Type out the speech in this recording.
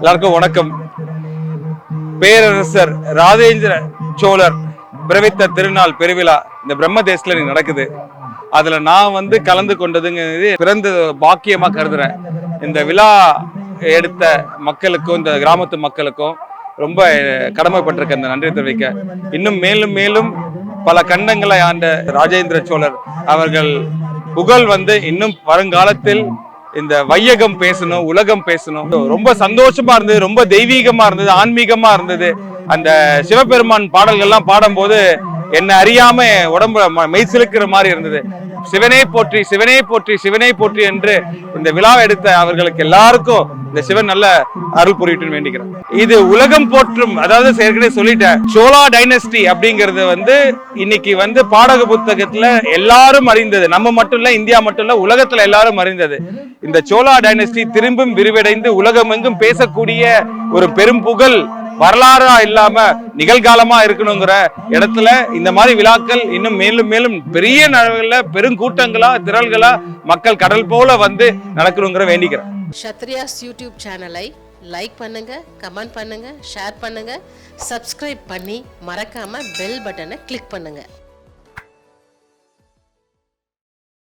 எல்லாருக்கும் வணக்கம். பேரரசர் ராஜேந்திர சோழர் பிறவித்த திருநாள் பெருவிழா இந்த பிரம்ம தேசத்துல நடக்குது. அதுல நான் வந்து கலந்து கொண்டதுங்கிறது பிறந்த பாக்கியமா கருதுறேன். இந்த விழா எடுத்த மக்களுக்கும் இந்த கிராமத்து மக்களுக்கும் ரொம்ப கடமைப்பட்டிருக்கேன் இந்த நன்றி தெரிவிக்க. இன்னும் மேலும் மேலும் பல கண்டங்களை ஆண்ட ராஜேந்திர சோழர் அவர்கள் புகழ் வந்து இன்னும் வருங்காலத்தில் இந்த வையகம் பேசணும் உலகம் பேசணும். ரொம்ப சந்தோஷமா இருந்தது ரொம்ப தெய்வீகமா இருந்தது ஆன்மீகமா இருந்தது. அந்த சிவபெருமான் பாடல்கள்லாம் பாடும்போது என்ன அறியாம உடம்பு ம- மெய் சிலுக்கிற மாதிரி இருந்தது. சிவனே போற்றி சிவனே போற்றி சிவனே போற்றி என்று இந்த விழாவை எடுத்த அவர்களுக்கு எல்லாருக்கும் இந்த சிவன் நல்ல அருள் புரியட்டும்னு வேண்டிக்கிறேன் இது உலகம் போற்றும் அதாவது ஏற்கனவே சொல்லிட்டேன் சோலா டைனஸ்டி அப்படிங்கிறது வந்து இன்னைக்கு வந்து பாடக புத்தகத்துல எல்லாரும் அறிந்தது. நம்ம மட்டும் இல்ல இந்தியா மட்டும் இல்ல உலகத்துல எல்லாரும் அறிந்தது. இந்த சோலா டைனஸ்டி திரும்பும் விரிவடைந்து உலகமெங்கும் பேசக்கூடிய ஒரு பெரும் புகழ் வரலாறா இல்லாம நிகழ்காலமா இருக்கணுங்கிற இடத்துல இந்த மாதிரி விழாக்கள் இன்னும் மேலும் மேலும் பெரிய அளவுல பெருங்கூட்டங்களா திரள்களா மக்கள் கடல் போல வந்து நடக்கணுங்கிற வேண்டிக்கிறேன். ஷத்ரியாஸ் யூடியூப் சேனலை லைக் பண்ணுங்க கமெண்ட் பண்ணுங்க ஷேர் பண்ணுங்க சப்ஸ்கிரைப் பண்ணி மறக்காம பெல் பட்டனை கிளிக் பண்ணுங்க.